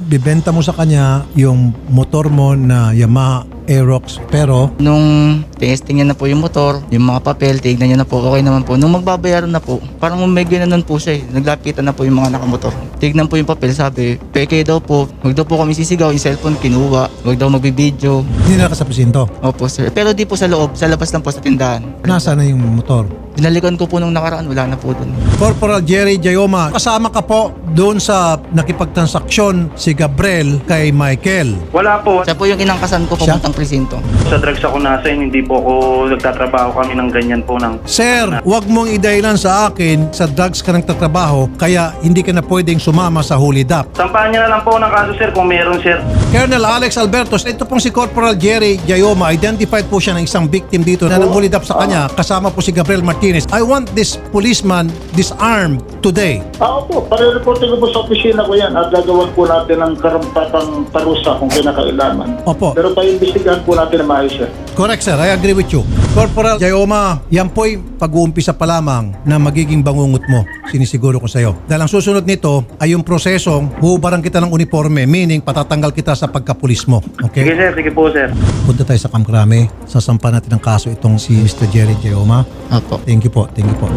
bibenta mo sa kanya yung motor mo na Yamaha Aerox pero Nung testing niya na po yung motor, yung mga papel, tignan niya na po, okay naman po. Nung magbabayaran na po, parang may ginanon po siya eh. Naglapitan na po yung mga nakamotor. Tignan po yung papel, sabi, peke daw po. Huwag daw po kami sisigaw, yung cellphone kinuha. Huwag daw magbibideo. hindi na sa presinto. Opo sir. Pero di po sa loob, sa labas lang po sa tindahan. Nasaan na yung motor? Binalikan ko po nung nakaraan, wala na po dun. Corporal Jerry Jayoma, kasama ka po doon sa nakipagtransaksyon si Gabriel kay Michael. Wala po. Siya po yung inangkasan ko Siya? papuntang presinto. Sa drugs ako nasa yun, hindi po ako nagtatrabaho kami ng ganyan po ng Sir, wag mong idahilan sa akin sa drugs ka nagtatrabaho kaya hindi ka na pwedeng sumama sa Holy Dap. Sampahan niya na lang po ng kaso sir kung meron sir. Colonel Alex Albertos, ito pong si Corporal Jerry Jayoma. Identified po siya ng isang victim dito na nag up sa kanya. Kasama po si Gabriel Martinez. I want this policeman disarmed today. Ah, opo. Pare-reporting ko po sa opisina ko yan at gagawin po natin ng karampatang parusa kung kinakailangan. Opo. Pero paimbestigahan po natin na maayos yan. Correct sir, I agree with you. Corporal Jayoma, yan po'y pag-uumpisa pa lamang na magiging bangungot mo. Sinisiguro ko sa iyo. Dahil ang susunod nito ay yung prosesong huhubaran kita ng uniforme, meaning patatanggal kita sa pagkapulis mo. Sige Okay? sir, sige po sir. Punta tayo sa Kamkrame. Sasampa natin ang kaso itong si Mr. Jerry Jayoma. Opo. Thank you po, thank you po.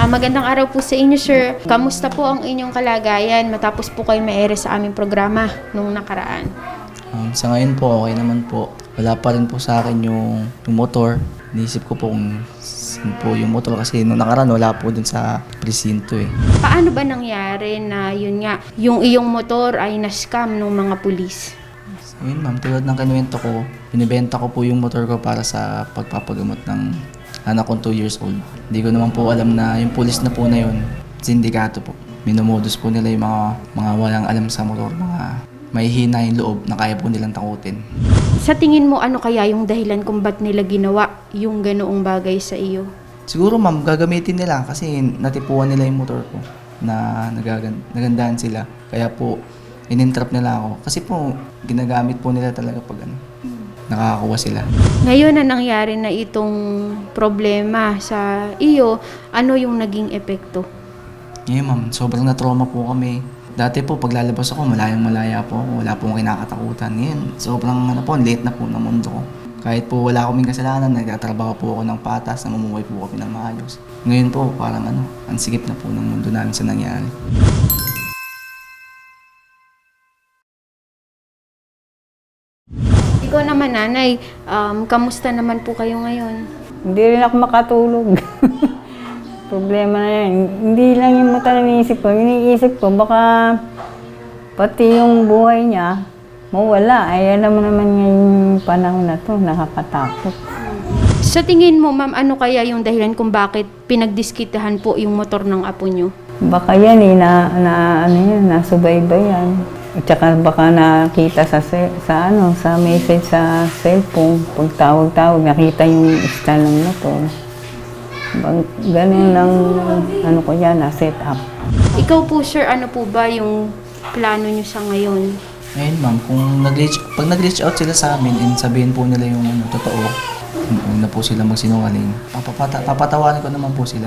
Ah, magandang araw po sa inyo, sir. Kamusta po ang inyong kalagayan matapos po kayo maere sa aming programa nung nakaraan? Sa ngayon po, okay naman po. Wala pa rin po sa akin yung, yung motor. Niisip ko po kung saan po yung motor kasi nung nakaraan wala po dun sa presinto eh. Paano ba nangyari na yun nga, yung iyong motor ay na-scam ng mga pulis? So yun ma'am, tulad ng kinuwento ko, binibenta ko po yung motor ko para sa pagpapagamot ng anak kong 2 years old. Hindi ko naman po alam na yung pulis na po na yun, sindikato po. Minumodus po nila yung mga, mga walang alam sa motor, mga may hina yung loob na kaya po nilang takutin. Sa tingin mo, ano kaya yung dahilan kung ba't nila ginawa yung ganoong bagay sa iyo? Siguro ma'am, gagamitin nila kasi natipuan nila yung motor ko na nagagan nagandahan sila. Kaya po, inintrap nila ako. Kasi po, ginagamit po nila talaga pag ano, nakakakuha sila. Ngayon na nangyari na itong problema sa iyo, ano yung naging epekto? Ngayon ma'am, sobrang na-trauma po kami. Dati po, paglalabas ako, malayang malaya po ako. Wala po akong kinakatakutan. Ngayon, sobrang ano po, late na po ng mundo ko. Kahit po wala kaming kasalanan, nagtatrabaho po ako ng patas, namumuhay po kami ng maayos. Ngayon po, parang ano, ang sigip na po ng mundo namin sa nangyari. Ikaw naman, nanay, um, kamusta naman po kayo ngayon? Hindi rin ako makatulog. Problema na yan. Hindi lang yung mata na iniisip ko. Iniisip ko, baka pati yung buhay niya, mawala. Ay, alam mo naman ngayong panahon na to, nakakatakot. Sa tingin mo, ma'am, ano kaya yung dahilan kung bakit pinagdiskitahan po yung motor ng apo nyo? Baka yan eh, na, na ano yan, nasubaybayan. At saka baka nakita sa, sa ano, sa message sa cellphone, pag tawag-tawag, nakita yung style ng motor. Bang, ganun ang ano ko yan, na set up. Ikaw po, sir, ano po ba yung plano nyo sa ngayon? Ngayon ma'am, kung nag-reach, pag nag-reach out sila sa amin and sabihin po nila yung ano, totoo, huwag na po sila magsinungaling, papapata, papatawarin ko naman po sila.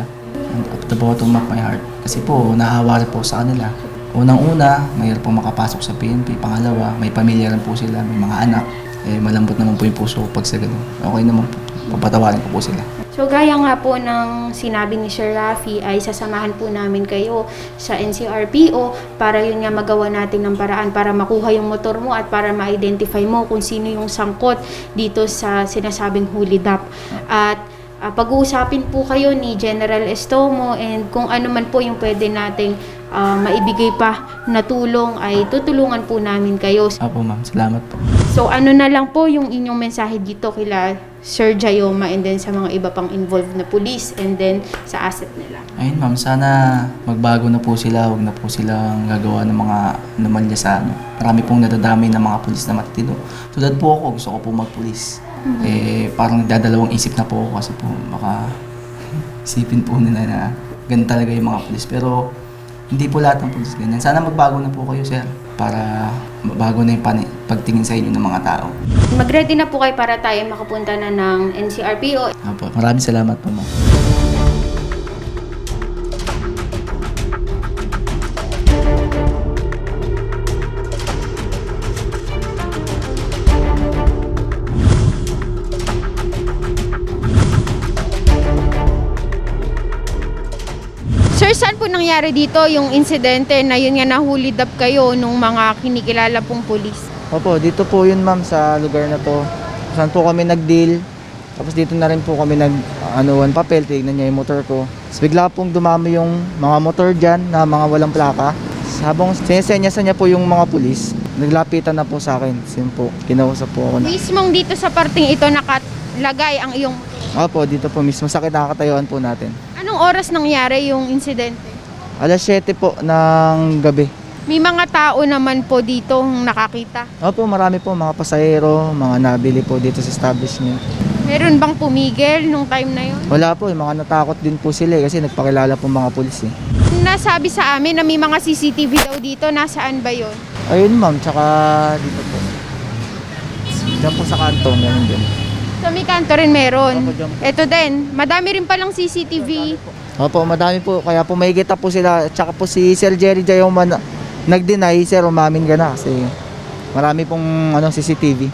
And up the bottom of my heart. Kasi po, naawa rin po sa kanila. Unang-una, mayroon pong makapasok sa PNP. Pangalawa, may pamilya rin po sila, may mga anak. Eh, malambot naman po yung puso pag sa ganun. Okay naman po, papatawarin ko po sila. So, gaya nga po ng sinabi ni Sir Rafi, ay sasamahan po namin kayo sa NCRPO para yun nga magawa natin ng paraan para makuha yung motor mo at para ma-identify mo kung sino yung sangkot dito sa sinasabing huli dap. At ah, pag-uusapin po kayo ni General Estomo and kung ano man po yung pwede nating ah, maibigay pa na tulong ay tutulungan po namin kayo. Apo ma'am, salamat po. So ano na lang po yung inyong mensahe dito kila Sir Jayoma and then sa mga iba pang involved na police and then sa asset nila. Ayun ma'am, sana magbago na po sila, huwag na po silang gagawa ng mga anomalya sa ano. Marami pong nadadamay ng mga pulis na matitino. Tulad po ako, gusto ko po magpulis. Eh, parang nagdadalawang isip na po ako kasi po baka isipin po nila na ganun talaga yung mga pulis. Pero hindi po lahat ng pulis ganyan. Sana magbago na po kayo, sir. Para bago na yung pagtingin sa inyo ng mga tao. Mag-ready na po kayo para tayo makapunta na ng NCRPO. Opo, maraming salamat po ma'am. Nangyari dito yung insidente na yun nga nahulid up kayo nung mga kinikilala pong pulis? Opo, dito po yun ma'am sa lugar na to. Saan po kami nag-deal. Tapos dito na rin po kami nag anuan papel, tignan niya yung motor ko. Tapos bigla pong dumami yung mga motor dyan na mga walang plaka. Habang sinesenyasan niya po yung mga pulis, naglapitan na po sa akin. Sin po, kinausap po ako na. Mismong dito sa parting ito nakalagay ang iyong... Opo, dito po mismo sa kinakatayuan po natin. Anong oras nangyari yung insidente? Alas 7 po ng gabi. May mga tao naman po dito nakakita. Opo, marami po mga pasahero, mga nabili po dito sa establishment. Meron bang pumigil nung time na yun? Wala po, yung mga natakot din po sila eh, kasi nagpakilala po mga pulis eh. Nasabi sa amin na may mga CCTV daw dito. Nasaan ba yon? Ayun ma'am, tsaka dito po. Diyan po sa kanto, meron din. Sa may kanto rin meron. Opo, dyan po. Ito din. Madami rin palang CCTV. Opo, madami po, kaya po may po sila. Tsaka po si Sir Jerry Jayoma na, nag-deny, sir, umamin ka na kasi marami pong ano, CCTV.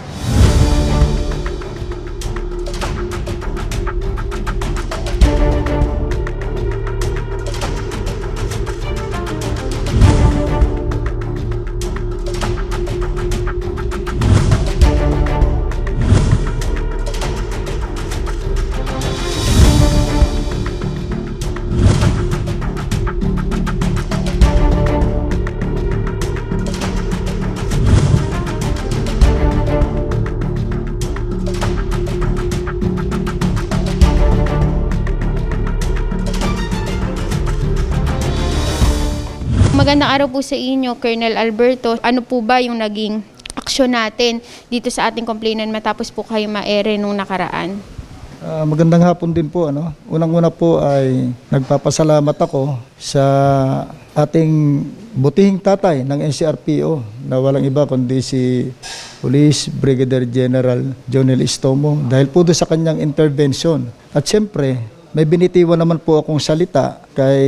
Magandang araw po sa inyo, Colonel Alberto. Ano po ba yung naging aksyon natin dito sa ating complainant matapos po kayo maere nung nakaraan? Ah, magandang hapon din po. Ano? Unang-una po ay nagpapasalamat ako sa ating butihing tatay ng NCRPO na walang iba kundi si Police Brigadier General Jonel Istomo dahil po doon sa kanyang intervention. At siyempre, may binitiwan naman po akong salita kay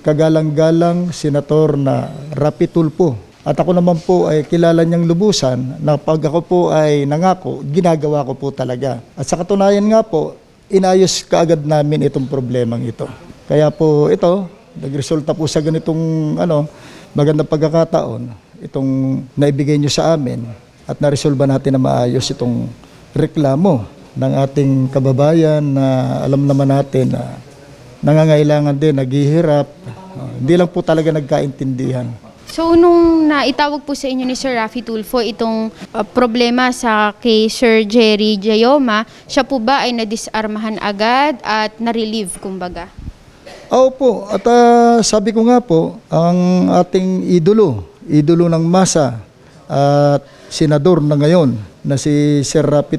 kagalang-galang senator na Rapi Tulfo. At ako naman po ay kilala niyang lubusan na pag ako po ay nangako, ginagawa ko po talaga. At sa katunayan nga po, inayos kaagad namin itong problemang ito. Kaya po ito, nagresulta po sa ganitong ano, magandang pagkakataon, itong naibigay niyo sa amin at naresolba natin na maayos itong reklamo ng ating kababayan na alam naman natin na nangangailangan din, naghihirap. Uh, hindi lang po talaga nagkaintindihan. So, nung naitawag po sa inyo ni Sir Rafi Tulfo itong uh, problema sa kay Sir Jerry Jayoma, siya po ba ay nadisarmahan agad at na-relieve, kumbaga? Oo po, at ah, sabi ko nga po, ang ating idolo, idolo ng masa at senador na ngayon na si Sir Rapi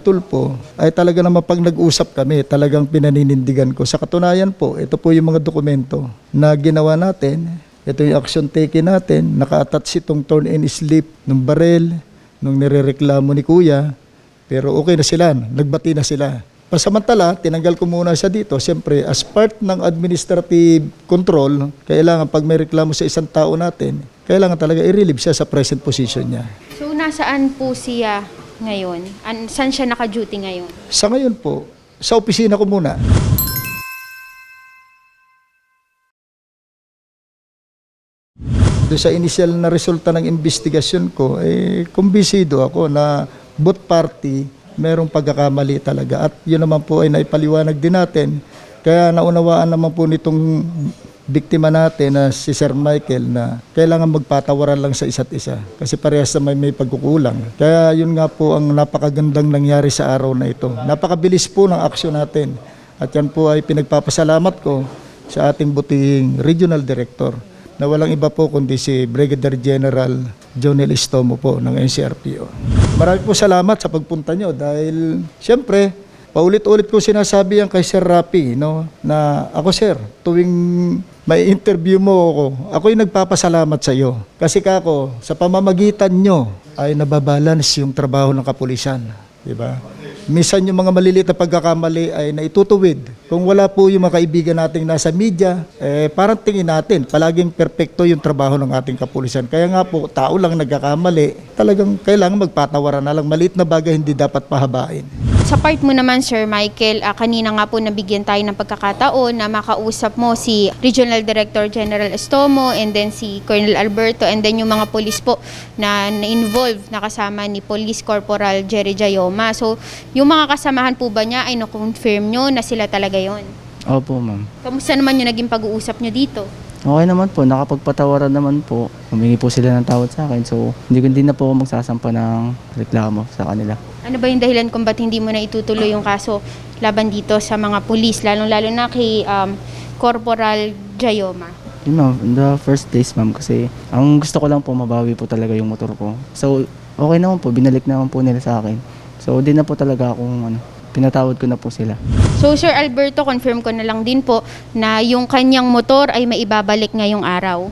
ay talaga naman pag nag-usap kami, talagang pinaninindigan ko. Sa katunayan po, ito po yung mga dokumento na ginawa natin. Ito yung action taken natin. Naka-attach itong turn and slip ng barel nung nirereklamo ni Kuya. Pero okay na sila, nagbati na sila. Pasamantala, tinanggal ko muna siya dito. Siyempre, as part ng administrative control, kailangan pag may reklamo sa isang tao natin, kailangan talaga i-relieve siya sa present position niya. So, nasaan po siya ngayon? An saan siya naka-duty ngayon? Sa ngayon po, sa opisina ko muna. Doon sa initial na resulta ng investigasyon ko, eh, kumbisido ako na both party merong pagkakamali talaga. At yun naman po ay naipaliwanag din natin. Kaya naunawaan naman po nitong biktima natin na si Sir Michael na kailangan magpatawaran lang sa isa't isa kasi parehas na may, may pagkukulang. Kaya yun nga po ang napakagandang nangyari sa araw na ito. Napakabilis po ng aksyon natin at yan po ay pinagpapasalamat ko sa ating butihing regional director na walang iba po kundi si Brigadier General Jonel Istomo po ng NCRPO. Marami po salamat sa pagpunta nyo dahil siyempre paulit-ulit ko sinasabi yan kay Sir Rapi, no, na ako sir, tuwing may interview mo ako, ako'y nagpapasalamat sa iyo. Kasi kako, sa pamamagitan nyo ay nababalance yung trabaho ng kapulisan. Di ba? Minsan yung mga maliliit na pagkakamali ay naitutuwid. Kung wala po yung mga kaibigan nating nasa media, eh, parang tingin natin, palaging perpekto yung trabaho ng ating kapulisan. Kaya nga po, tao lang nagkakamali, talagang kailangan magpatawaran na lang. Maliit na bagay hindi dapat pahabain. Sa part mo naman, Sir Michael, ah, kanina nga po nabigyan tayo ng pagkakataon na makausap mo si Regional Director General Estomo and then si Colonel Alberto and then yung mga polis po na na-involve na kasama ni Police Corporal Jerry Jayoma. So, yung mga kasamahan po ba niya ay na-confirm nyo na sila talaga yon? Opo, ma'am. Kamusta naman yung naging pag-uusap nyo dito? Okay naman po, nakapagpatawaran naman po. Humingi po sila ng tawad sa akin. So, hindi ko din na po ako magsasampa ng reklamo sa kanila. Ano ba yung dahilan kung ba't hindi mo na itutuloy yung kaso laban dito sa mga pulis, lalong-lalo na kay um, Corporal Jayoma? Yun ma'am, in the first place ma'am kasi ang gusto ko lang po mabawi po talaga yung motor ko. So, okay naman po, binalik naman po nila sa akin. So, di na po talaga akong ano, pinatawad ko na po sila. So Sir Alberto, confirm ko na lang din po na yung kanyang motor ay maibabalik ngayong araw.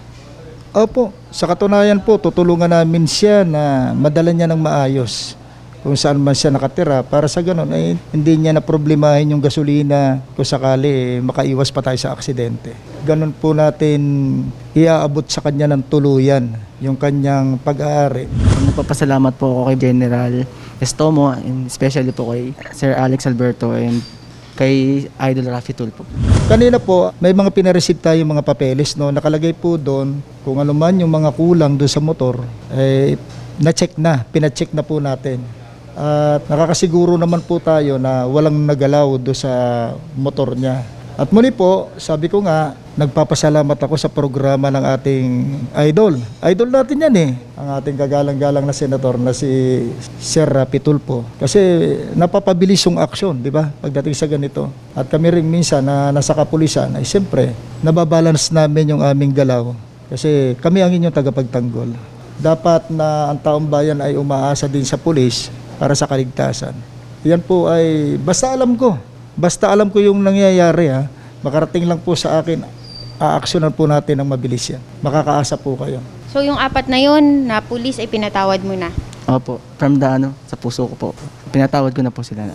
Opo, sa katunayan po, tutulungan namin siya na madala niya ng maayos kung saan man siya nakatira para sa ganun ay hindi niya na problemahin yung gasolina kung sakali eh, makaiwas pa tayo sa aksidente. Ganun po natin iaabot sa kanya ng tuluyan yung kanyang pag-aari. Nagpapasalamat po ako kay General Estomo and especially po kay Sir Alex Alberto and kay Idol Rafi Tulpo. Kanina po, may mga pinareceive tayong mga papeles, no? Nakalagay po doon kung ano man yung mga kulang doon sa motor, eh, na-check na, pina-check na po natin. At nakakasiguro naman po tayo na walang nagalaw doon sa motor niya. At muli po, sabi ko nga, nagpapasalamat ako sa programa ng ating idol. Idol natin yan eh, ang ating kagalang-galang na senator na si Sir Rapi Tulfo. Kasi napapabilis yung aksyon, di ba? Pagdating sa ganito. At kami rin minsan na nasa kapulisan, ay siyempre, nababalance namin yung aming galaw. Kasi kami ang inyong tagapagtanggol. Dapat na ang taong bayan ay umaasa din sa pulis para sa kaligtasan. Yan po ay, basta alam ko, basta alam ko yung nangyayari ha, makarating lang po sa akin, aaksyonan po natin ng mabilis yan. Makakaasa po kayo. So yung apat na yon na pulis ay pinatawad mo na. Opo, from the ano, sa puso ko po. Pinatawad ko na po sila.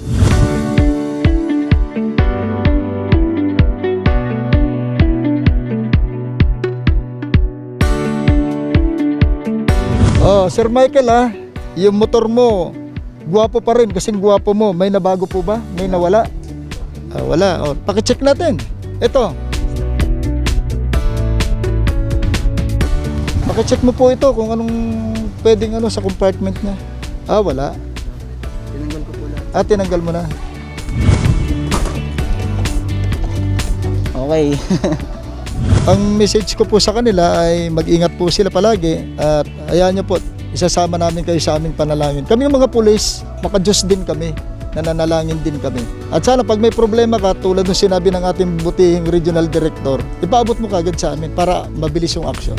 Oh, Sir Michael ah, yung motor mo, guwapo pa rin kasi guwapo mo. May nabago po ba? May nawala? Ah, wala. Oh, pakicheck natin. Ito. Pakicheck mo po ito kung anong pwedeng ano sa compartment niya. Ah, wala. Tinanggal ko po lang. Ah, tinanggal mo na. Okay. Ang message ko po sa kanila ay mag-ingat po sila palagi at ayan niyo po, isasama namin kayo sa aming panalangin. Kami mga pulis, maka-Diyos din kami, nananalangin din kami. At sana pag may problema ka, tulad ng sinabi ng ating butihing regional director, ipaabot mo kagad sa amin para mabilis yung action.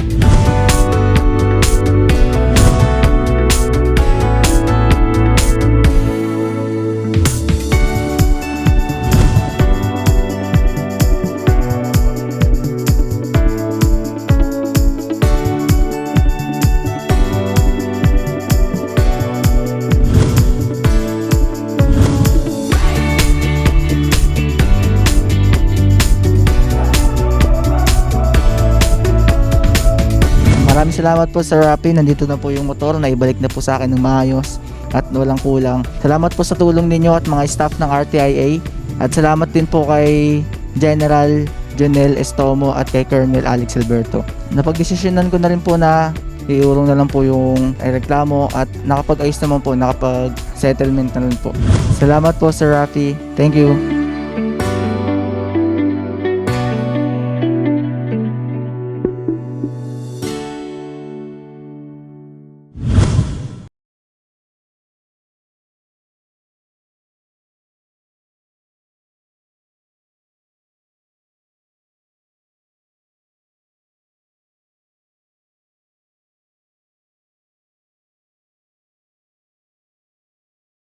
Salamat po Sir Rapi. Nandito na po yung motor. Naibalik na po sa akin ng maayos at walang kulang. Salamat po sa tulong ninyo at mga staff ng RTIA. At salamat din po kay General Jonel Estomo at kay Colonel Alex Alberto. Napagdesisyonan ko na rin po na iurong na lang po yung reklamo at nakapag-ayos naman po, nakapag-settlement na rin po. Salamat po Sir Rafi. Thank you.